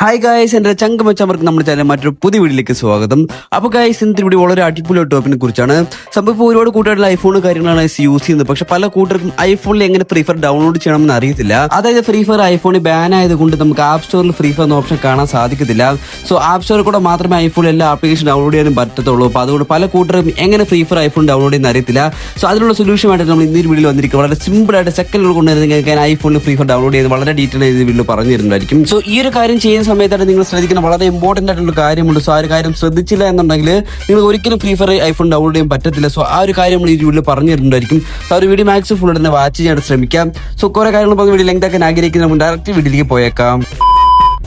Hi guys എന്റെ ചങ്കമച്ചവർക്ക് നമ്മുടെ channel മറ്റൊരു പുതിയ വീഡിയോയിലേക്ക് സ്വാഗതം. അപ്പോൾ ഗായ്സ് ഇന്നത്തെ വീഡിയോ വളരെ അടിപൊളി ടോപ്പിനെ കുറിച്ചാണ്. സംഭവം ഇപ്പോൾ ഒരുപാട് കൂട്ടുകാരുടെ ഐഫോൺ കാര്യങ്ങളാണ് യൂസ് ചെയ്യുന്നത്. പക്ഷെ പല കൂട്ടർക്കും ഐഫോണിൽ എങ്ങനെ ഫ്രീ ഫയർ ഡൗൺലോഡ് ചെയ്യണമെന്ന് അറിയത്തില്ല. അതായത് ഫ്രീ ഫയർ ഐഫോണിൽ ബാൻ ആയതുകൊണ്ട് നമുക്ക് ആപ്പ് സ്റ്റോറിൽ ഫ്രീ ഫയർ എന്ന ഓപ്ഷൻ കാണാൻ സാധിക്കത്തില്ല. സോ ആപ്പ് സ്റ്റോറിൽ കൂടെ മാത്രമേ ഐഫോൺ എല്ലാ ആപ്ലിക്കേഷൻ ഡൗൺലോഡ് ചെയ്യാനും പറ്റത്തുള്ളൂ. അപ്പോൾ അതുകൊണ്ട് പല കൂട്ടരും എങ്ങനെ ഫ്രീ ഫയർ ഐഫോൺ ഡൗൺലോഡ് ചെയ്യുന്ന അറിയത്തില്ല. സോ അതിനുള്ള സൊല്യൂഷൻ ആയിട്ട് നമ്മൾ ഇന്നൊരു വീഡിയോ വന്നിരിക്കും വളരെ സിമ്പിൾ ആയിട്ട് സെക്കൻഡുകൾ കൊണ്ട് ഐഫോണിൽ ഫ്രീ ഫയർ ഡൗൺലോഡ് ചെയ്ത് വളരെ ഡീറ്റെയിൽ ആയിട്ട് വീഡിയോ പറഞ്ഞു തരുന്നതായിരിക്കും. സോ ഈ ഒരു കാര്യം ചെയ്യുന്ന സമയത്താണ് നിങ്ങൾ ശ്രദ്ധിക്കുന്ന വളരെ ഇമ്പോർട്ടന്റ് ആയിട്ടുള്ള കാര്യമുണ്ട്. സോ ആ ഒരു കാര്യം ശ്രദ്ധിച്ചില്ല എന്നുണ്ടെങ്കിൽ നിങ്ങൾ ഒരിക്കലും ഫ്രീ ഫയർ ഐഫോൺ ഡൗൺലോഡ് ചെയ്യാൻ പറ്റത്തില്ല. സോ ആ ഒരു കാര്യം നമ്മൾ ഈ വീഡിയോയിൽ പറഞ്ഞു തരുന്നുണ്ടായിരിക്കും സോ ആ ഒരു വീഡിയോ മാക്സിമം ഫുൾ തന്നെ വാച്ച് ചെയ്യാൻ ശ്രമിക്കാം. സോ കുറെ കാര്യങ്ങൾ പറഞ്ഞ് വീഡിയോ ലെങ്ത് ആക്കാൻ ആഗ്രഹിക്കുന്ന ഡയറക്റ്റ് വീഡിയോയിലേക്ക് പോയേക്കാം.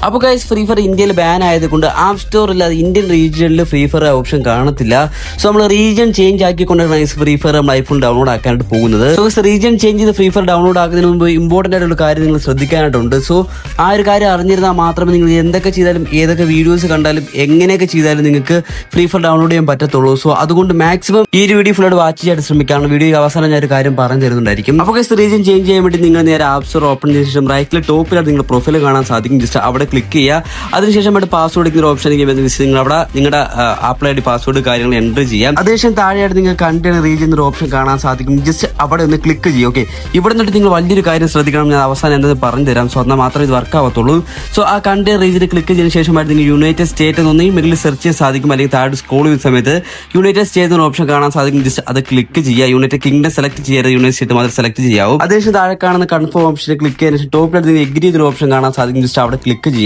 അപ്പോൾ ഗൈസ് ഫ്രീ ഫയർ ഇന്ത്യയിൽ ബാൻ ആയതുകൊണ്ട് ആപ്പ് സ്റ്റോറിൽ അത് ഇന്ത്യൻ റീജിയനിൽ ഫ്രീ ഫയർ ഓപ്ഷൻ കാണത്തില്ല. സോ നമ്മൾ റീജിയൻ ചേഞ്ച് ആക്കിക്കൊണ്ടാണ് ഗൈസ് ഫ്രീ ഫയർ നമ്മൾ ഐഫോൺ ഡൗൺലോഡ് ആക്കാനായിട്ട് പോകുന്നത്. സോ റീജിയൻ ചേഞ്ച് ചെയ്ത് ഫ്രീ ഫയർ ഡൗൺലോഡ് ആക്കുന്നതിന് മുമ്പ് ഇമ്പോർട്ടന്റ് ആയിട്ടുള്ള കാര്യം നിങ്ങൾ ശ്രദ്ധിക്കാനായിട്ടുണ്ട്. സോ ആ ഒരു കാര്യം അറിഞ്ഞിരുന്നാൽ മാത്രമേ നിങ്ങൾ എന്തൊക്കെ ചെയ്താലും ഏതൊക്കെ വീഡിയോസ് കണ്ടാലും എങ്ങനെയൊക്കെ ചെയ്താലും നിങ്ങൾക്ക് ഫ്രീ ഫയർ ഡൗൺലോഡ് ചെയ്യാൻ പറ്റത്തുള്ളൂ. സോ അതുകൊണ്ട് മാക്സിമം ഈ ഒരു വീഡിയോ ഫുള്ളായിട്ട് വാച്ച് ചെയ്യാൻ ശ്രമിക്കാണ് വീഡിയോ അവസാനം ഞാൻ ഒരു കാര്യം പറഞ്ഞു തരുന്നുണ്ടായിരിക്കും. അപ്പോൾ ഗൈസ് റീജിയൻ ചേഞ്ച് ചെയ്യാൻ വേണ്ടി നിങ്ങൾ നേരെ ആപ്പ് സ്റ്റോർ ഓപ്പൺ ചെയ്ത ശേഷം റൈറ്റിലെ ടോപ്പിലാണ് നിങ്ങൾ പ്രൊഫൈൽ കാണാൻ സാധിക്കും. ജസ്റ്റ് അവിടെ ക്ലിക്ക് ചെയ്യുക. അതിനുശേഷം അവിടെ പാസ്വേഡ് ഇങ്ങനെ ഓപ്ഷൻ നിങ്ങൾ അവിടെ നിങ്ങളുടെ ആപ്പിൾ ഐ ഡി പാസ്വേഡ് കാര്യങ്ങൾ എന്റർ ചെയ്യാം അതിനുശേഷം താഴെയായിട്ട് നിങ്ങൾ കണ്ടെയ്നർ റീജിയൻ എന്നൊരു ഓപ്ഷൻ കാണാൻ സാധിക്കും. ജസ്റ്റ് അവിടെ ഒന്ന് ക്ലിക്ക് ചെയ്യും ഓക്കെ ഇവിടെ നിന്നിട്ട് നിങ്ങൾ വലിയൊരു കാര്യം ശ്രദ്ധിക്കണം. ഞാൻ അവസാനം എന്താ പറഞ്ഞു തരാം. സോ എന്നാൽ മാത്രമേ ഇത് വർക്ക് ആവത്തുള്ളൂ. സോ ആ കണ്ടെയ്നർ റീജിയൻ ക്ലിക്ക് ചെയ്തതിനു ശേഷമായിട്ട് നിങ്ങൾ യുണൈറ്റഡ് സ്റ്റേറ്റ് എന്നൊന്നും മുകളിൽ സെർച്ച് ചെയ്യാൻ സാധിക്കും. അല്ലെങ്കിൽ താഴെ സ്ക്രോൾ ചെയ്യുന്ന സമയത്ത് യുണൈറ്റഡ് സ്റ്റേറ്റ് എന്ന ഓപ്ഷൻ കാണാൻ സാധിക്കും. ജസ്റ്റ് അത് ക്ലിക്ക് ചെയ്യുക. യുണൈറ്റഡ് കിങ്ഡം സെലക്ട് ചെയ്യരുത്. യുണൈറ്റഡ് സ്റ്റേറ്റ് മാത്രം സെലക്ട് ചെയ്യാവും അതിനുശേഷം താഴെ കാണുന്ന കൺഫേം ഓപ്ഷൻ ക്ലിക്ക് ചെയ്യാൻ ശേഷം ടോപ്പിൽ എഗ്രി ചെയ്തൊരു ഓപ്ഷൻ കാണാൻ സാധിക്കും. ജസ്റ്റ് അവിടെ ക്ലിക്ക് ചെയ്യുക.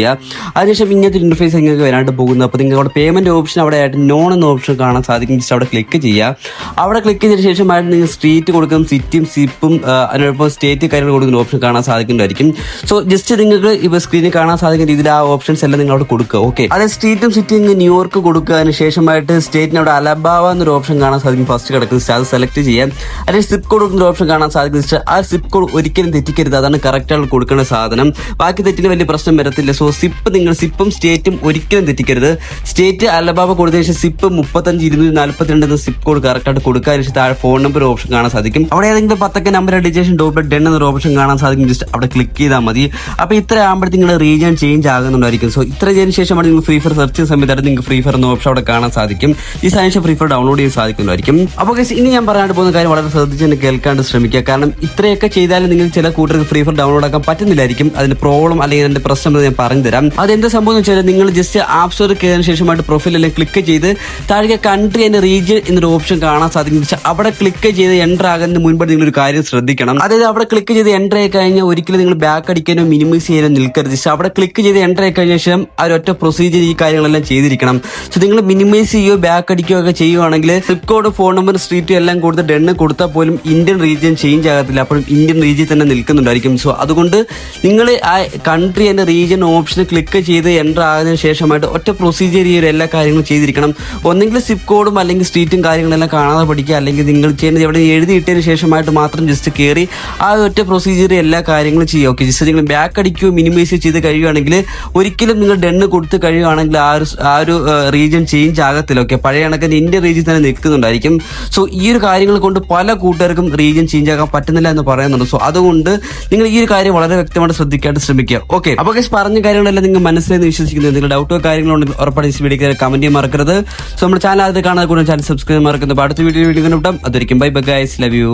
അതിനുശേഷം ഇങ്ങനത്തെ ഇന്റർഫേസ് നിങ്ങൾക്ക് വരാണ്ട് പോകുന്നത് അപ്പോൾ നിങ്ങൾക്ക് അവിടെ പേയ്മെന്റ് ഓപ്ഷൻ അവിടെ ആയിട്ട് നോൺ എന്ന ഓപ്ഷൻ കാണാൻ സാധിക്കും. ജസ്റ്റ് അവിടെ ക്ലിക്ക് ചെയ്യുക അവിടെ ക്ലിക്ക് ചെയ്തതിനു ശേഷമായിട്ട് നിങ്ങൾ സ്ട്രീറ്റ് കൊടുക്കും. സിറ്റിയും സിപ്പും അതിനോടൊപ്പം സ്റ്റേറ്റ് കാര്യങ്ങൾ കൊടുക്കുന്ന ഓപ്ഷൻ കാണാൻ സാധിക്കുന്നതായിരിക്കും. സോ ജസ്റ്റ് നിങ്ങൾക്ക് ഇപ്പോൾ സ്ക്രീനിൽ കാണാൻ സാധിക്കുന്ന രീതിയിൽ ആ ഓപ്ഷൻസ് എല്ലാം നിങ്ങൾ അവിടെ കൊടുക്കുക. ഓക്കെ അതായത് സ്ട്രീറ്റും സിറ്റിയും ന്യൂയോർക്ക് കൊടുക്കുക. അതിന് ശേഷമായിട്ട് സ്റ്റേറ്റിന് അവിടെ അലബാവ എന്നൊരു ഓപ്ഷൻ കാണാൻ സാധിക്കും. ഫസ്റ്റ് കിടക്കുന്ന അത് സെലക്ട് ചെയ്യാം. അല്ലെങ്കിൽ സിപ്പ് കോഡ് കൊടുക്കുന്ന ഓപ്ഷൻ കാണാൻ സാധിക്കും. ആ സിപ്പ് കോഡ് ഒരിക്കലും തെറ്റിക്കരുത്. അതാണ് കറക്റ്റ് ആയിട്ട് കൊടുക്കേണ്ട സാധനം. ബാക്കി തെറ്റിന് വലിയ പ്രശ്നം വരത്തില്ല. സോ സിപ്പ് നിങ്ങൾ സിപ്പും സ്റ്റേറ്റും ഒരിക്കലും തെറ്റിക്കരുത്. സ്റ്റേറ്റ് അലബാബ കൊടുത്തതിന് ശേഷം സിപ്പ് മുപ്പത്തഞ്ച് ഇരുന്നൂറ്റി നാല്പത്തിരണ്ട് എന്ന സിപ്പ് കോഡ് കറക്റ്റ് ആയിട്ട് കൊടുക്കാൻ ശേഷം താഴെ ഫോൺ നമ്പർ ഓപ്ഷൻ കാണാൻ സാധിക്കും. അവിടെ ഏതെങ്കിലും പത്തൊക്കെ നമ്പർ അടിച്ച ശേഷം ഡോട്ട് ഡെൻ എന്നൊരു ഓപ്ഷൻ കാണാൻ സാധിക്കും. ജസ്റ്റ് അവിടെ ക്ലിക്ക് ചെയ്താൽ മതി. അപ്പോൾ ഇത്ര ആകുമ്പോഴത്തേക്കും നിങ്ങളുടെ റീജിയൻ ചേഞ്ച് ആകുന്നുണ്ടായിരിക്കും. സോ ഇത്ര ചെയ്തതിന് ശേഷമാണ് നിങ്ങൾ ഫ്രീ ഫയർ സെർച്ച് ചെയ്യുന്ന സമയത്തായിട്ട് നിങ്ങൾക്ക് ഫ്രീ ഫയർ എന്ന ഓപ്ഷൻ അവിടെ കാണാൻ സാധിക്കും. ഈ സാധനം ഫ്രീ ഫയർ ഡൗൺലോഡ് ചെയ്യാൻ സാധിക്കുന്നതായിരിക്കും അപ്പോൾ ഇനി ഞാൻ പറയാനായിട്ട് പോകുന്ന കാര്യം വളരെ ശ്രദ്ധിച്ച് തന്നെ കേൾക്കാണ്ട് ശ്രമിക്കുക. കാരണം ഇത്രയൊക്കെ ചെയ്താലും നിങ്ങൾ ചില കൂട്ടർക്ക് ഫ്രീ ഫയർ ഡൗൺലോഡ് ആക്കാൻ പറ്റുന്നില്ലായിരിക്കും. അതിന്റെ പ്രോബ്ലം അല്ലെങ്കിൽ അതിന്റെ പ്രശ്നം ഞാൻ പറഞ്ഞു തരാം അതെന്താ സംഭവം എന്ന് വെച്ചാൽ നിങ്ങൾ ജസ്റ്റ് ആപ്പ് സ്റ്റോറിൽ കയറിയതിനു ശേഷമായിട്ട് പ്രൊഫൈലിൽ ക്ലിക്ക് ചെയ്ത് താഴെ കൺട്രി ആൻഡ് റീജിയൻ എന്നൊരു ഓപ്ഷൻ കാണാൻ സാധിക്കും. അവിടെ ക്ലിക്ക് ചെയ്ത് എന്റർ ആകുന്നതിന് മുൻപ് നിങ്ങൾ ഒരു കാര്യം ശ്രദ്ധിക്കണം. അതായത് അവിടെ ക്ലിക്ക് ചെയ്ത് എന്റർ ആയി കഴിഞ്ഞാൽ ഒരിക്കലും നിങ്ങൾ ബാക്ക് അടിക്കാനോ മിനിമൈസ് ചെയ്യാനോ നിൽക്കരുത്. പക്ഷേ അവിടെ ക്ലിക്ക് ചെയ്ത് എന്റർ ആയി കഴിഞ്ഞ ശേഷം ആ ഒറ്റ പ്രൊസീജിയർ ഈ കാര്യങ്ങളെല്ലാം ചെയ്തിരിക്കണം. സോ നിങ്ങൾ മിനിമൈസ് ചെയ്യുകയോ ബാക്ക് അടിക്കുകയോ ഒക്കെ ചെയ്യുവാണെങ്കിൽ zip code phone number street എല്ലാം കൊടുത്ത് ഡെണ്ണ് കൊടുത്താൽ പോലും ഇന്ത്യൻ റീജിയൻ ചേഞ്ച് ആകത്തില്ല. അപ്പോഴും ഇന്ത്യൻ റീജിയൻ തന്നെ നിൽക്കുന്നുണ്ടായിരിക്കും. സോ അതുകൊണ്ട് നിങ്ങൾ ആ country and region option click ചെയ്ത് എന്റർ ആകുന്നതിന് ശേഷമായിട്ട് ഒറ്റ പ്രൊസീജിയർ ഈ എല്ലാ കാര്യങ്ങളും ചെയ്തിരിക്കണം. ഒന്നെങ്കിൽ സിപ്പ് കോഡും അല്ലെങ്കിൽ സ്ട്രീറ്റും കാര്യങ്ങളെല്ലാം കാണാതെ പഠിക്കുക. അല്ലെങ്കിൽ നിങ്ങൾ ചെയ്യുന്നത് എവിടെ എഴുതിയിട്ടതിന് ശേഷമായിട്ട് മാത്രം ജസ്റ്റ് കയറി ആ ഒറ്റ പ്രൊസീജിയർ എല്ലാ കാര്യങ്ങളും ചെയ്യുക. ഓക്കെ ജസ്റ്റ് നിങ്ങൾ ബാക്ക് അടിക്കുകയോ മിനിമൈസ് ചെയ്ത് കഴിയുകയാണെങ്കിൽ ഒരിക്കലും നിങ്ങൾ ഡെണ്ണ് കൊടുത്ത് കഴിയുകയാണെങ്കിൽ ആ ഒരു ആ ഒരു റീജിയൻ ചേഞ്ച് ആകത്തില്ല. ഓക്കെ പഴയ കണക്കിന് ഇന്ത്യ റീജിയൻ തന്നെ നിൽക്കുന്നുണ്ടായിരിക്കും. സോ ഈ ഒരു കാര്യങ്ങൾ കൊണ്ട് പല കൂട്ടുകാർക്കും റീജിയൻ ചേഞ്ച് ആക്കാൻ പറ്റുന്നില്ല എന്ന് പറയുന്നുണ്ട്. സോ അതുകൊണ്ട് നിങ്ങൾ ഈ ഒരു കാര്യം വളരെ വ്യക്തമായിട്ട് ശ്രദ്ധിക്കാൻ ശ്രമിക്കുക. ഓക്കെ അപ്പോൾ പറഞ്ഞ പറഞ്ഞ കാര്യങ്ങളെല്ലാം നിങ്ങൾ മനസ്സിലായി വിശ്വസിക്കുന്നത് നിങ്ങൾ ഡൗട്ടോ കാര്യങ്ങളുണ്ടെങ്കിൽ ഉറപ്പാണ് ഈ വീഡിയോ കമന്റ് ചെയ്യാൻ മറക്കരുത്. സോ നമ്മുടെ ചാനൽ അത് കാണാതെ കൂടുതൽ ചാനൽ സബ്സ്ക്രൈബ് മറക്കുന്നത് അടുത്ത വീഡിയോ വീഡിയോ കിട്ടും അതൊരിക്കും bye bye guys love you